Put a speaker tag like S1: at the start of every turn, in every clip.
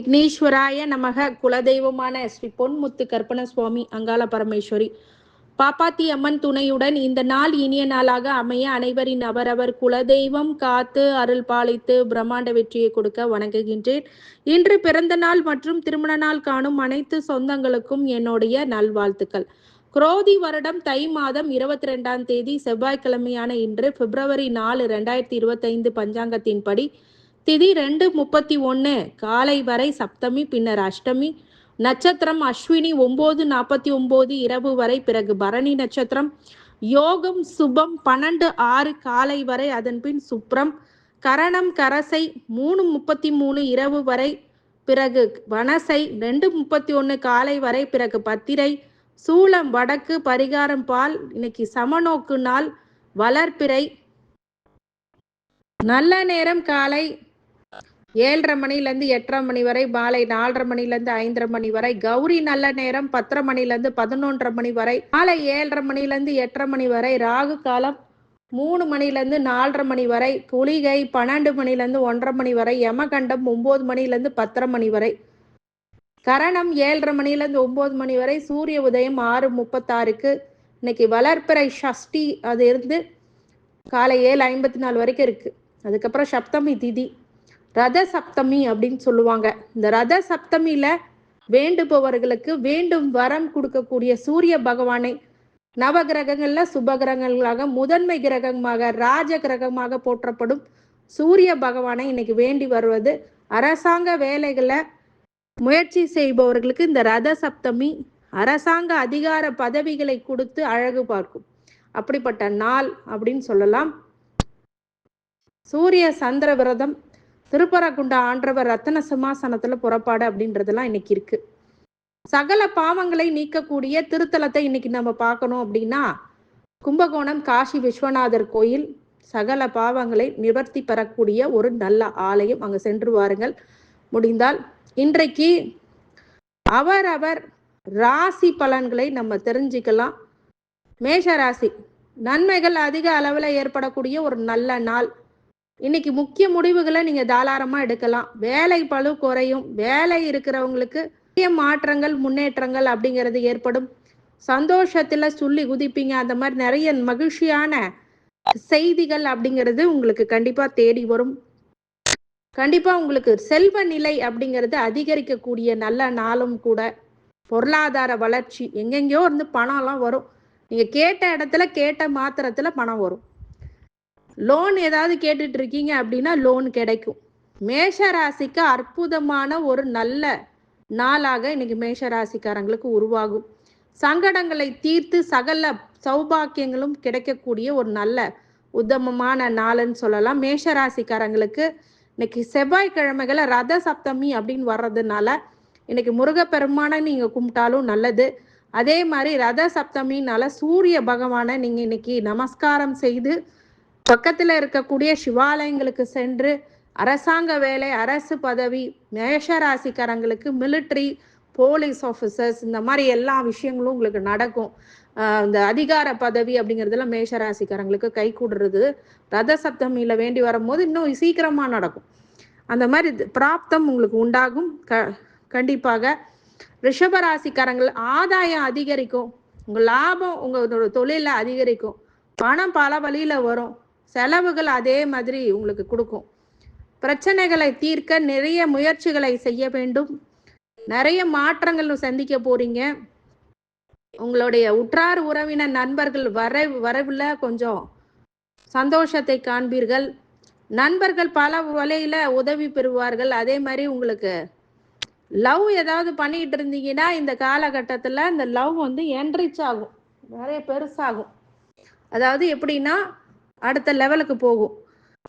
S1: விக்னேஸ்வராய நமக குலதெய்வமான ஸ்ரீ பொன்முத்து கற்பன சுவாமி அங்காள பரமேஸ்வரி. பாப்பாத்தி அம்மன் துணையுடன் இந்த நாள் இனிய நாளாக அமைய அனைவரின் அவரவர் குலதெய்வம் காத்து அருள் பாலித்து பிரம்மாண்ட வெற்றியை கொடுக்க வணங்குகின்றேன். இன்று பிறந்த நாள் மற்றும் திருமண நாள் காணும் அனைத்து சொந்தங்களுக்கும் என்னுடைய நல்வாழ்த்துக்கள். குரோதி வருடம் தை மாதம் இருபத்தி ரெண்டாம் தேதி செவ்வாய்க்கிழமையான இன்று பிப்ரவரி நாலு ரெண்டாயிரத்தி இருபத்தைந்து பஞ்சாங்கத்தின்படி திதி ரெண்டு முப்பத்தி ஒன்று காலை வரை சப்தமி பின்னர் அஷ்டமி. நட்சத்திரம் அஸ்வினி ஒம்பது நாற்பத்தி ஒம்பது இரவு வரை பிறகு பரணி நட்சத்திரம். யோகம் சுபம் பன்னெண்டு ஆறு காலை வரை அதன் பின் சுப்ரம். கரணம் கரசை மூணு முப்பத்தி மூணு இரவு வரை பிறகு வனசை ரெண்டு முப்பத்தி ஒன்று காலை வரை பிறகு பத்திரை. சூளம் வடக்கு பரிகாரம் பால் இன்னைக்கு சமநோக்கு நாள் வளர்ப்பிறை நல்ல நேரம் காலை ஏழரை மணிலேருந்து எட்டரை மணி வரை மாலை நாலரை மணிலேருந்து ஐந்தரை மணி வரை கௌரி நல்ல நேரம் பத்தரை மணிலேருந்து பதினொன்றரை மணி வரை மாலை ஏழரை மணிலேருந்து எட்டரை மணி வரை ராகு காலம் மூணு மணிலேருந்து நாலரை மணி வரை குளிகை பன்னெண்டு மணிலேருந்து ஒன்றரை மணி வரை யமகண்டம் ஒம்பது மணிலேருந்து பத்தரை மணி வரை. கரணம் ஏழரை மணிலேருந்து ஒம்பது மணி வரை சூரிய உதயம் ஆறு முப்பத்தாறுக்கு. இன்னைக்கு வளர்ப்பிறை ஷஷ்டி அது இருந்து காலை ஏழு ஐம்பத்தி நாலு வரைக்கும் இருக்குது அதுக்கப்புறம் சப்தமி திதி. ரத சப்தமி அப்படின்னு சொல்லுவாங்க. இந்த ரத சப்தமியில வேண்டுபவர்களுக்கு வேண்டும் வரம் கொடுக்கக்கூடிய சூரிய பகவானை நவ கிரகங்கள்ல சுப கிரகங்களாக முதன்மை கிரகமாக ராஜ கிரகமாக போற்றப்படும் சூரிய பகவானை இன்னைக்கு வேண்டி வருவது. அரசாங்க வேலைகளை முயற்சி செய்பவர்களுக்கு இந்த ரத சப்தமி அரசாங்க அதிகார பதவிகளை கொடுத்து அழகு பார்க்கும். அப்படிப்பட்ட நாள் அப்படின்னு சொல்லலாம். சூரிய சந்திர விரதம் திருப்பரங்குண்ட ஆண்டவர் ரத்தன சிம்மாசனத்துல புறப்பாடு அப்படின்றதெல்லாம் இன்னைக்கு இருக்கு. சகல பாவங்களை நீக்கக்கூடிய திருத்தலத்தை இன்னைக்கு நம்ம பார்க்கணும் அப்படின்னா கும்பகோணம் காசி விஸ்வநாதர் கோயில் சகல பாவங்களை நிவர்த்தி பெறக்கூடிய ஒரு நல்ல ஆலயம் அங்க சென்று வாருங்கள். முடிந்தால் இன்றைக்கு அவரவர் ராசி பலன்களை நம்ம தெரிஞ்சுக்கலாம். மேஷ ராசி நன்மைகள் அதிக அளவில் ஏற்படக்கூடிய ஒரு நல்ல நாள். இன்னைக்கு முக்கிய முடிவுகளை நீங்க தாராளமா எடுக்கலாம். வேலை பளு குறையும். வேலை இருக்கிறவங்களுக்கு பெரிய மாற்றங்கள் முன்னேற்றங்கள் அப்படிங்கிறது ஏற்படும். சந்தோஷத்துல சொல்லி குதிப்பீங்க. அந்த மாதிரி நிறைய மகிழ்ச்சியான செய்திகள் அப்படிங்கிறது உங்களுக்கு கண்டிப்பா தேடி வரும். கண்டிப்பா உங்களுக்கு செல்வ நிலை அப்படிங்கிறது அதிகரிக்கக்கூடிய நல்ல நாளும் கூட. பொருளாதார வளர்ச்சி. எங்கெங்கயோ இருந்து பணம்லாம் வரும். நீங்க கேட்ட இடத்துல கேட்ட மாத்திரத்துல பணம் வரும். லோன் ஏதாவது கேட்டுட்டு இருக்கீங்க அப்படின்னா லோன் கிடைக்கும். மேஷ ராசிக்கு அற்புதமான ஒரு நல்ல நாளாக இன்னைக்கு மேஷ ராசிக்காரங்களுக்கு உருவாகும். சங்கடங்களை தீர்த்து சகல சௌபாக்கியங்களும் கிடைக்கக்கூடிய ஒரு நல்ல உத்தமமான நாளுன்னு சொல்லலாம். மேஷ ராசிக்காரங்களுக்கு இன்னைக்கு செவ்வாய்க்கிழமைகளை ரத சப்தமி அப்படின்னு வர்றதுனால இன்னைக்கு முருகப்பெருமானை நீங்கள் கும்பிட்டாலும் நல்லது. அதே மாதிரி ரத சப்தமினால சூரிய பகவானை நீங்கள் இன்னைக்கு நமஸ்காரம் செய்து பக்கத்தில் இருக்கக்கூடிய சிவாலயங்களுக்கு சென்று அரசாங்க வேலை அரசு பதவி மேஷ ராசிக்காரங்களுக்கு மிலிட்ரி போலீஸ் ஆஃபீஸர்ஸ் இந்த மாதிரி எல்லா விஷயங்களும் உங்களுக்கு நடக்கும். இந்த அதிகார பதவி அப்படிங்கிறதுலாம் மேஷ ராசிக்காரங்களுக்கு கை கூடுறது ரத சப்தமியில் வேண்டி வரும்போது இன்னும் சீக்கிரமாக நடக்கும். அந்த மாதிரி பிராப்தம் உங்களுக்கு உண்டாகும். க கண்டிப்பாக ரிஷப ராசிக்காரங்கள் ஆதாயம் அதிகரிக்கும். உங்கள் லாபம் உங்களோட தொழிலில் அதிகரிக்கும். பணம் பல வழியில் வரும். செலவுகள் அதே மாதிரி உங்களுக்கு கொடுக்கும். பிரச்சனைகளை தீர்க்க நிறைய முயற்சிகளை செய்ய வேண்டும். நிறைய மாற்றங்கள் சந்திக்க போறீங்க. உங்களுடைய உற்றார் உறவினர் நண்பர்கள் வர வரவில் கொஞ்சம் சந்தோஷத்தை காண்பீர்கள். நண்பர்கள் பல வலையில உதவி பெறுவார்கள். அதே மாதிரி உங்களுக்கு லவ் ஏதாவது பண்ணிட்டு இருந்தீங்கன்னா இந்த காலகட்டத்தில் இந்த லவ் வந்து என்ரிச் ஆகும். நிறைய பெருசாகும். அதாவது எப்படின்னா அடுத்த லெவலுக்கு போகும்.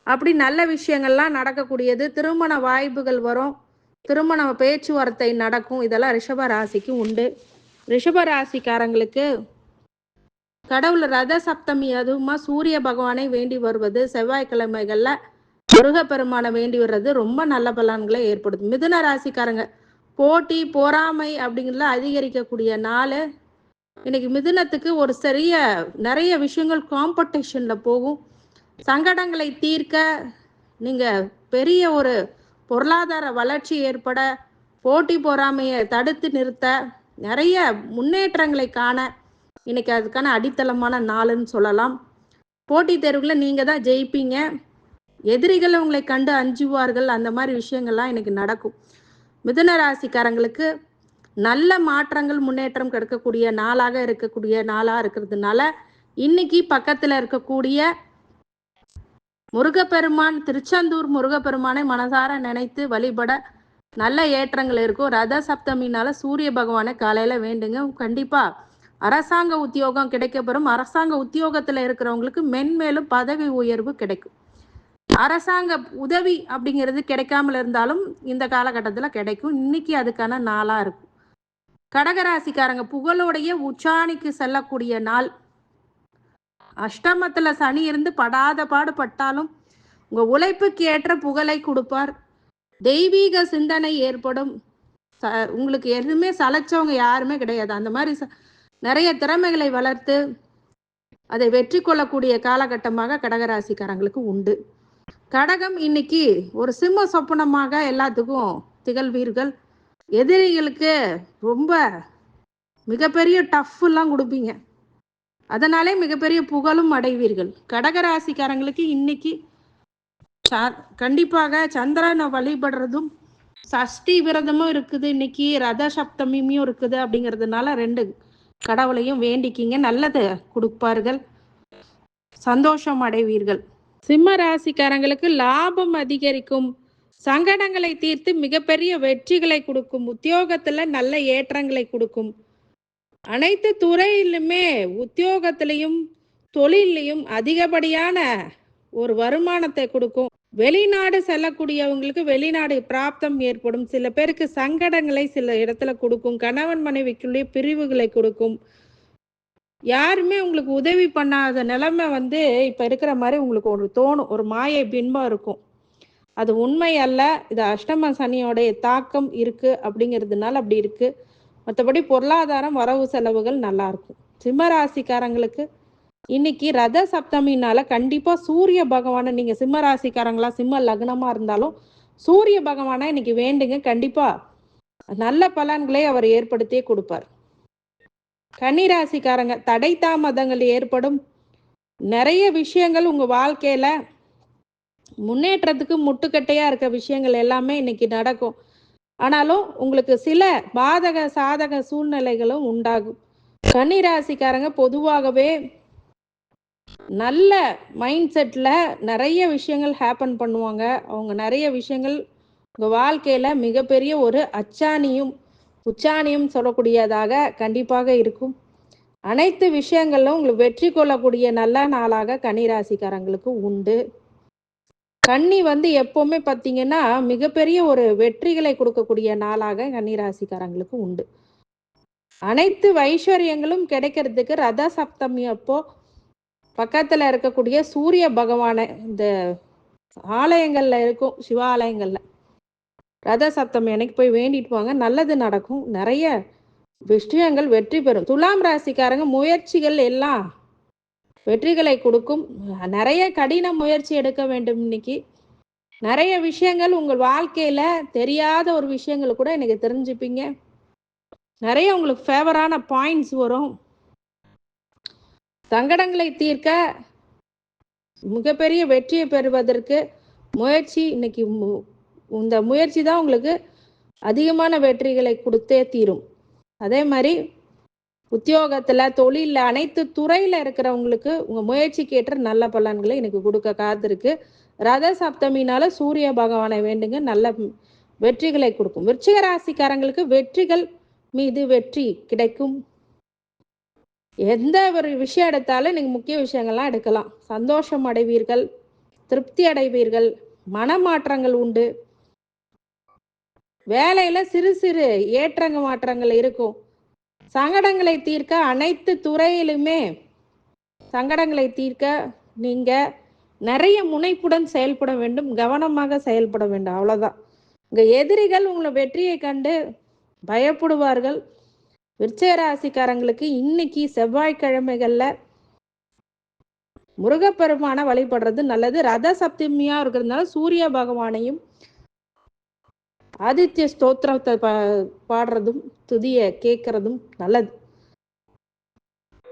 S1: அப்படி நல்ல விஷயங்கள்லாம் நடக்கக்கூடியது. திருமண வாய்ப்புகள் வரும். திருமண பேச்சுவார்த்தை நடக்கும். இதெல்லாம் ரிஷப ராசிக்கு உண்டு. ரிஷப ராசிக்காரங்களுக்கு கடவுள் ரத சப்தமி அதுவுமா சூரிய பகவானை வேண்டி வருவது. செவ்வாய்க்கிழமைகள்ல முருகப்பெருமானை வேண்டி வர்றது ரொம்ப நல்ல பலன்களை ஏற்படுத்தும். மிதுன ராசிக்காரங்க போட்டி பொறாமை அப்படிங்கிறதுல அதிகரிக்கக்கூடிய நாள் இன்னைக்கு மிதுனத்துக்கு ஒரு சரிய நிறைய விஷயங்கள் காம்படிஷன்ல போகும். சங்கடங்களை தீர்க்க நீங்க பெரிய ஒரு பொருளாதார வளர்ச்சி ஏற்பட போட்டி பொறாமையை தடுத்து நிறுத்த நிறைய முன்னேற்றங்களை காண இன்னைக்கு அதுக்கான அடித்தளமான நாளுன்னு சொல்லலாம். போட்டி தேர்வுகளில் நீங்கள் தான் ஜெயிப்பீங்க. எதிரிகள் உங்களை கண்டு அஞ்சுவார்கள். அந்த மாதிரி விஷயங்கள்லாம் இன்னைக்கு நடக்கும். மிதுன ராசிக்காரங்களுக்கு நல்ல மாற்றங்கள் முன்னேற்றம் கிடைக்கக்கூடிய நாளாக இருக்கக்கூடிய நாளாக இருக்கிறதுனால இன்னைக்கு பக்கத்தில் இருக்கக்கூடிய முருகப்பெருமான் திருச்செந்தூர் முருகப்பெருமானை மனசார நினைத்து வழிபட நல்ல ஏற்றங்கள் இருக்கும். ரத சப்தமினால சூரிய பகவானை காலையில வேண்டுங்க. கண்டிப்பா அரசாங்க உத்தியோகம் கிடைக்கப்பெறும். அரசாங்க உத்தியோகத்துல இருக்கிறவங்களுக்கு மென்மேலும் பதவி உயர்வு கிடைக்கும். அரசாங்க உதவி அப்படிங்கிறது கிடைக்காமல் இருந்தாலும் இந்த காலகட்டத்தில் கிடைக்கும். இன்னைக்கு அதுக்கான நாளாக இருக்கும். கடகராசிக்காரங்க புகழோடைய உச்சாணிக்கு செல்லக்கூடிய நாள். அஷ்டமத்துல சனி இருந்து படாத பாடுபட்டாலும் உங்க உழைப்புக்கு ஏற்ற புகழை கொடுப்பார். தெய்வீக சிந்தனை ஏற்படும். ச- உங்களுக்கு எதுவுமே சலைச்சவங்க யாருமே கிடையாது. அந்த மாதிரி ச- நிறைய திறமைகளை வளர்த்து அதை வெற்றி கொள்ளக்கூடிய காலகட்டமாக கடகராசிக்காரங்களுக்கு உண்டு. கடகம் இன்னைக்கு ஒரு சிம்ம சொப்பனமாக எல்லாத்துக்கும் திகழ்வீர்கள். எதிரிகளுக்கு ரொம்ப மிகப்பெரிய டஃப்லாம் கொடுப்பீங்க. அதனாலே மிகப்பெரிய புகழும் அடைவீர்கள். கடகராசிக்காரங்களுக்கு இன்னைக்கு கண்டிப்பாக சந்திரனை வழிபடுறதும் சஷ்டி விரதமும் இருக்குது. இன்னைக்கு ரத சப்தமியும் இருக்குது அப்படிங்கிறதுனால ரெண்டு கடவுளையும் வேண்டிக்கிங்க. நல்லதை கொடுப்பார்கள். சந்தோஷம் அடைவீர்கள். சிம்ம ராசிக்காரங்களுக்கு லாபம் அதிகரிக்கும். சங்கடங்களை தீர்த்து மிகப்பெரிய வெற்றிகளை கொடுக்கும். உத்தியோகத்துல நல்ல ஏற்றங்களை கொடுக்கும். அனைத்து துறையிலுமே உத்தியோகத்திலையும் தொழிலையும் அதிகப்படியான ஒரு வருமானத்தை கொடுக்கும். வெளிநாடு செல்லக்கூடியவங்களுக்கு வெளிநாடு பிராப்தம் ஏற்படும். சில பேருக்கு சங்கடங்களை சில இடத்துல கொடுக்கும். கணவன் மனைவிக்குள்ளே பிரிவுகளை கொடுக்கும். யாருமே உங்களுக்கு உதவி பண்ணாத நிலைமை வந்து இப்ப இருக்கிற மாதிரி உங்களுக்கு ஒரு தோணும். ஒரு மாயை பின்பம் இருக்கும். அது உண்மை அல்ல. இது அஷ்டம சனியோடைய தாக்கம் இருக்கு அப்படிங்கிறதுனால அப்படி இருக்கு. மற்றபடி பொருளாதாரம் வரவு செலவுகள் நல்லா இருக்கும். சிம்மராசிக்காரங்களுக்கு இன்னைக்கு ரத சப்தமினால கண்டிப்பா சூரிய பகவானை நீங்க சிம்ம ராசிக்காரங்களா சிம்ம லக்னமா இருந்தாலும் சூரிய பகவானை இன்னைக்கு வேண்டுங்க. கண்டிப்பா நல்ல பலன்களை அவர் ஏற்படுத்தியே கொடுப்பார். கன்னிராசிக்காரங்க தடை தாமதங்கள் ஏற்படும். நிறைய விஷயங்கள் உங்க வாழ்க்கையில முன்னேற்றத்துக்கு முட்டுக்கட்டையா இருக்க விஷயங்கள் எல்லாமே இன்னைக்கு நடக்கும். ஆனாலும் உங்களுக்கு சில பாதக சாதக சூழ்நிலைகளும் உண்டாகும். கன்னிராசிக்காரங்க பொதுவாகவே நல்ல மைண்ட் செட்டில் நிறைய விஷயங்கள் ஹேப்பன் பண்ணுவாங்க. அவங்க நிறைய விஷயங்கள் உங்கள் வாழ்க்கையில் மிகப்பெரிய ஒரு அச்சாணியும் உச்சாணியும் சொல்லக்கூடியதாக கண்டிப்பாக இருக்கும். அனைத்து விஷயங்களும் உங்களுக்கு வெற்றி கொள்ளக்கூடிய நல்ல நாளாக கன்னிராசிக்காரங்களுக்கு உண்டு. கன்னி வந்து எப்போவுமே பார்த்தீங்கன்னா மிகப்பெரிய ஒரு வெற்றிகளை கொடுக்கக்கூடிய நாளாக கன்னிராசிக்காரங்களுக்கு உண்டு. அனைத்து ஐஸ்வர்யங்களும் கிடைக்கிறதுக்கு ரத சப்தமி அப்போ பக்கத்தில் இருக்கக்கூடிய சூரிய பகவானை இந்த ஆலயங்களில் இருக்கும் சிவாலயங்களில். ரத சப்தமி அன்னைக்கு போய் வேண்டிட்டு வாங்க நல்லது நடக்கும். நிறைய விஷயங்கள் வெற்றி பெறும். துலாம் ராசிக்காரங்க முயற்சிகள் எல்லாம் வெற்றிகளை கொடுக்கும். நிறைய கடின முயற்சி எடுக்க வேண்டும் இன்னைக்கு. நிறைய விஷயங்கள் உங்கள் வாழ்க்கையில தெரியாத ஒரு விஷயங்கள் கூட எனக்கு தெரிஞ்சுப்பீங்க. நிறைய உங்களுக்கு ஃபேவரான பாயிண்ட்ஸ் வரும். சங்கடங்களை தீர்க்க மிகப்பெரிய வெற்றியை பெறுவதற்கு முயற்சி இன்னைக்கு மு- இந்த முயற்சி தான் உங்களுக்கு அதிகமான வெற்றிகளை கொடுத்தே தீரும். அதே மாதிரி உத்தியோகத்தில் தொழிலில் அனைத்து துறையில் இருக்கிறவங்களுக்கு உங்கள் முயற்சிக்கு ஏற்ற நல்ல பலன்களை எனக்கு கொடுக்க காத்திருக்கு. ரத சப்தமினால சூரிய பகவானை வேண்டுங்க. நல்ல வெற்றிகளை கொடுக்கும். விருச்சிக ராசிக்காரங்களுக்கு வெற்றிகள் மீது வெற்றி கிடைக்கும். எந்த ஒரு விஷயம் எடுத்தாலும் நீங்கள் முக்கிய விஷயங்கள்லாம் எடுக்கலாம். சந்தோஷம் அடைவீர்கள் திருப்தி அடைவீர்கள் மனமாற்றங்கள் உண்டு. வேலையில் சிறு சிறு ஏற்றங்க மாற்றங்கள் இருக்கும். சங்கடங்களை தீர்க்க அனைத்து துறையிலுமே சங்கடங்களை தீர்க்க நீங்க நிறைய முனைப்புடன் செயல்பட வேண்டும் கவனமாக செயல்பட வேண்டும். அவ்வளவுதான். உங்க எதிரிகள் உங்களை வெற்றியை கண்டு பயப்படுவார்கள். விருச்சிக ராசிக்காரங்களுக்கு இன்னைக்கு செவ்வாய்க்கிழமைகள்ல முருகப்பெருமான வழிபடுறது நல்லது. ரத சப்தமியா இருக்கிறதுனால சூரிய பகவானையும் ஆதித்ய ஸ்தோத்திரத்தை பா பாடுறதும் துதியை கேட்கறதும் நல்லது.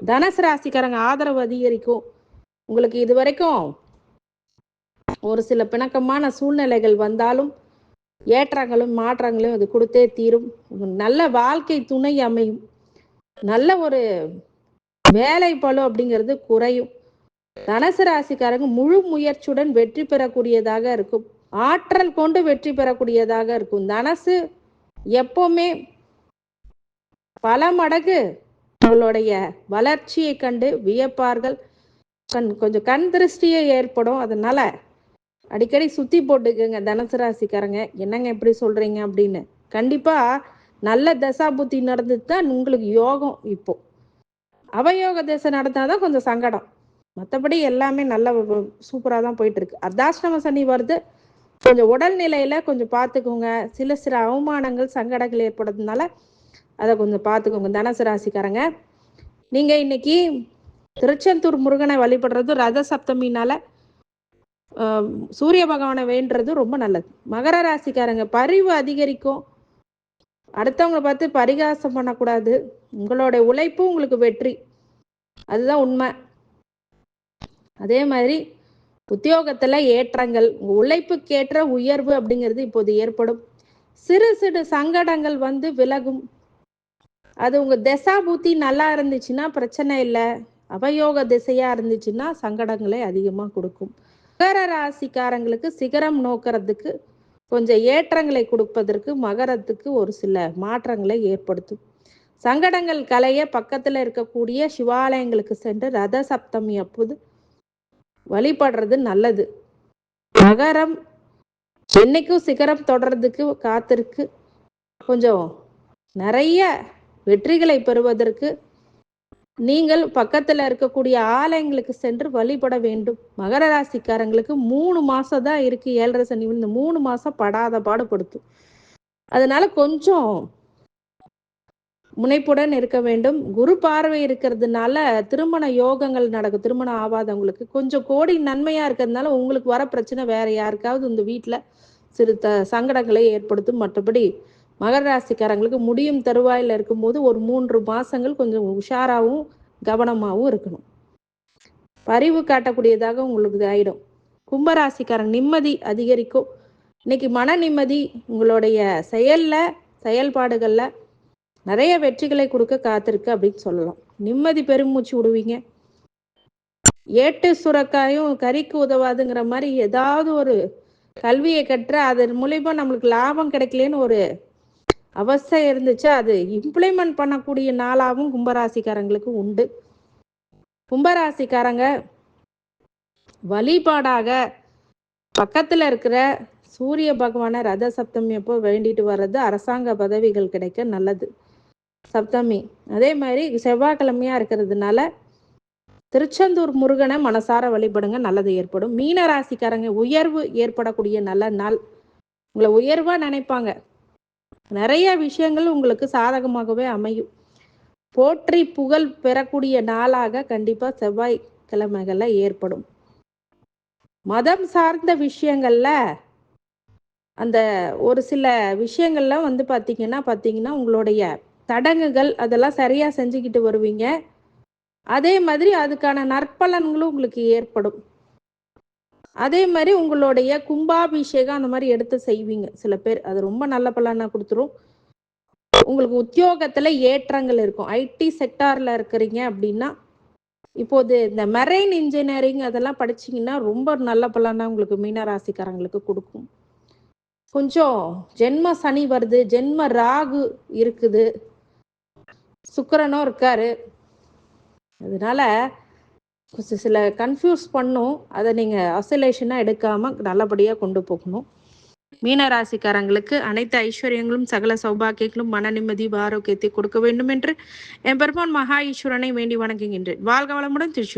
S1: தனுசு ராசிக்காரங்க ஆதரவு அதிகரிக்கும். உங்களுக்கு இது வரைக்கும் ஒரு சில பிணக்கமான சூழ்நிலைகள் வந்தாலும் ஏற்றங்களும் மாற்றங்களும் அது கொடுத்தே தீரும். நல்ல வாழ்க்கை துணை அமையும். நல்ல ஒரு வேலை பளு அப்படிங்கிறது குறையும். தனுசு ராசிக்காரங்க முழு முயற்சியுடன் வெற்றி பெறக்கூடியதாக இருக்கும். ஆற்றல் கொண்டு வெற்றி பெறக்கூடியதாக இருக்கும். தனசு எப்பவுமே பல மடங்கு அவளுடைய வளர்ச்சியை கண்டு வியப்பார்கள். கண் கொஞ்சம் கண் திருஷ்டியே ஏற்படும். அதனால அடிக்கடி சுத்தி போட்டுக்குங்க தனுசு ராசிக்காரங்க. என்னங்க எப்படி சொல்றீங்க அப்படின்னு. கண்டிப்பா நல்ல தசா புத்தி நடந்துட்டு தான் உங்களுக்கு யோகம் இப்போ. அவயோக தசை நடந்தாதான் கொஞ்சம் சங்கடம். மற்றபடி எல்லாமே நல்ல சூப்பராக தான் போயிட்டு இருக்கு. அர்த்தாஷ்டம சனி வருது. கொஞ்சம் உடல்நிலையில கொஞ்சம் பார்த்துக்கோங்க சில சில அவமானங்கள் சங்கடங்கள் ஏற்படுறதுனால அதை கொஞ்சம் பார்த்துக்கோங்க தனுசு ராசிக்காரங்க. நீங்க இன்னைக்கு திருச்செந்தூர் முருகனை வழிபடுறது ரத சப்தமினால சூரிய பகவானை வேண்டுறது ரொம்ப நல்லது. மகர ராசிக்காரங்க பரிவு அதிகரிக்கும். அடுத்தவங்களை பார்த்து பரிகாசம் பண்ணக்கூடாது. உங்களோட உழைப்பு உங்களுக்கு வெற்றி. அதுதான் உண்மை. அதே மாதிரி உத்தியோகத்துல ஏற்றங்கள் உழைப்புக்கேற்ற உயர்வு அப்படிங்கிறது இப்போது ஏற்படும். சிறு சிறு சங்கடங்கள் வந்து விலகும். அது உங்க திசா பூத்தி நல்லா இருந்துச்சுன்னா பிரச்சனை இல்லை. அவயோக திசையா இருந்துச்சுன்னா சங்கடங்களை அதிகமா கொடுக்கும். மகர ராசிக்காரங்களுக்கு சிகரம் நோக்கிறதுக்கு கொஞ்சம் ஏற்றங்களை கொடுப்பதற்கு மகரத்துக்கு ஒரு சில மாற்றங்களை ஏற்படுத்தும். சங்கடங்கள் கலைய பக்கத்துல இருக்கக்கூடிய சிவாலயங்களுக்கு சென்று ரத சப்தமி அப்போது வழிபடுறது நல்லது. மகரம் என்னைக்கும் சிகரம் தொடர்றதுக்கு காத்திருக்கு. கொஞ்சம் நிறைய வெற்றிகளை பெறுவதற்கு நீங்கள் பக்கத்தில் இருக்கக்கூடிய ஆலயங்களுக்கு சென்று வழிபட வேண்டும். மகர ராசிக்காரங்களுக்கு மூணு மாசம் தான் இருக்கு. ஏழரை சனி இந்த மூணு மாசம் படாத பாடுபடுத்தும் அதனால கொஞ்சம் முனைப்புடன் இருக்க வேண்டும். குரு பார்வை இருக்கிறதுனால திருமண யோகங்கள் நடக்கும். திருமணம் ஆகாதவங்களுக்கு கொஞ்சம் கோடி நன்மையா இருக்கிறதுனால உங்களுக்கு வர பிரச்சனை வேற யாருக்காவது இந்த வீட்டில் சிறு த சங்கடங்களை ஏற்படுத்தும். மற்றபடி மகர ராசிக்காரங்களுக்கு முடியும் தருவாயில் இருக்கும்போது ஒரு மூன்று மாசங்கள் கொஞ்சம் உஷாராகவும் கவனமாகவும் இருக்கணும். பரிவு காட்டக்கூடியதாக உங்களுக்கு ஆயிடும். கும்பராசிக்காரன் நிம்மதி அதிகரிக்கும். இன்னைக்கு மன நிம்மதி உங்களுடைய செயல்ல செயல்பாடுகளில் நிறைய வெற்றிகளை கொடுக்க காத்திருக்கு அப்படின்னு சொல்லலாம். நிம்மதி பெருமூச்சு விடுவீங்க. ஏட்டு சுரக்காயும் கறிக்கு உதவாதுங்கிற மாதிரி ஏதாவது ஒரு கல்வியை கற்ற அதன் மூலியமா நம்மளுக்கு லாபம் கிடைக்கலன்னு ஒரு அவஸ்தை இருந்துச்சு. அது இம்ப்ளிமெண்ட் பண்ணக்கூடிய நாளாகவும் கும்பராசிக்காரங்களுக்கு உண்டு. கும்பராசிக்காரங்க வழிபாடாக பக்கத்தில் இருக்கிற சூரிய பகவானை ரத சப்தமி அப்போ வேண்டிட்டு வர்றது அரசாங்க பதவிகள் கிடைக்க நல்லது. சப்தமி. அதே மாதிரி செவ்வாய்க்கிழமையாக இருக்கிறதுனால திருச்செந்தூர் முருகனை மனசார வழிபடுங்க நல்லது ஏற்படும். மீன ராசிக்காரங்க உயர்வு ஏற்படக்கூடிய நல்ல நாள். உங்களை உயர்வாக நினைப்பாங்க. நிறைய விஷயங்கள் உங்களுக்கு சாதகமாகவே அமையும். போற்றி புகழ் பெறக்கூடிய நாளாக கண்டிப்பாக செவ்வாய் ஏற்படும். மதம் சார்ந்த விஷயங்களில் அந்த ஒரு சில விஷயங்கள்லாம் வந்து பார்த்தீங்கன்னா பார்த்தீங்கன்னா உங்களுடைய தடங்குகள் அதெல்லாம் சரியாக செஞ்சுக்கிட்டு வருவீங்க. அதே மாதிரி அதுக்கான நற்பலன்களும் உங்களுக்கு ஏற்படும். அதே மாதிரி உங்களுடைய கும்பாபிஷேகம் அந்த மாதிரி எடுத்து செய்வீங்க சில பேர். அது ரொம்ப நல்ல பலனா கொடுத்துரும். உங்களுக்கு உத்தியோகத்துல ஏற்றங்கள் இருக்கும். ஐடி செக்டார்ல இருக்கிறீங்க அப்படின்னா இப்போது இந்த மெரைன் இன்ஜினியரிங் அதெல்லாம் படிச்சிங்கன்னா ரொம்ப நல்ல பலனா உங்களுக்கு மீன ராசிக்காரங்களுக்கு கொடுக்கும். கொஞ்சம் ஜென்ம சனி வருது ஜென்ம ராகு இருக்குது. சுக்கிரனும் இருக்காரு. அதனால கொஞ்சம் சில கன்ஃபியூஸ் பண்ணும். அதை நீங்கள் அசலேஷனாக எடுக்காமல் நல்லபடியாக கொண்டு போகணும். மீன ராசிக்காரங்களுக்கு அனைத்து ஐஸ்வர்யங்களும் சகல சௌபாகியங்களும் மன நிம்மதி ஆரோக்கியத்தை கொடுக்க வேண்டும் என்று எம்பெருமான் மகா ஈஸ்வரனை வேண்டி வணங்குகின்றேன். வாழ்க வளமுடன் திருச்சி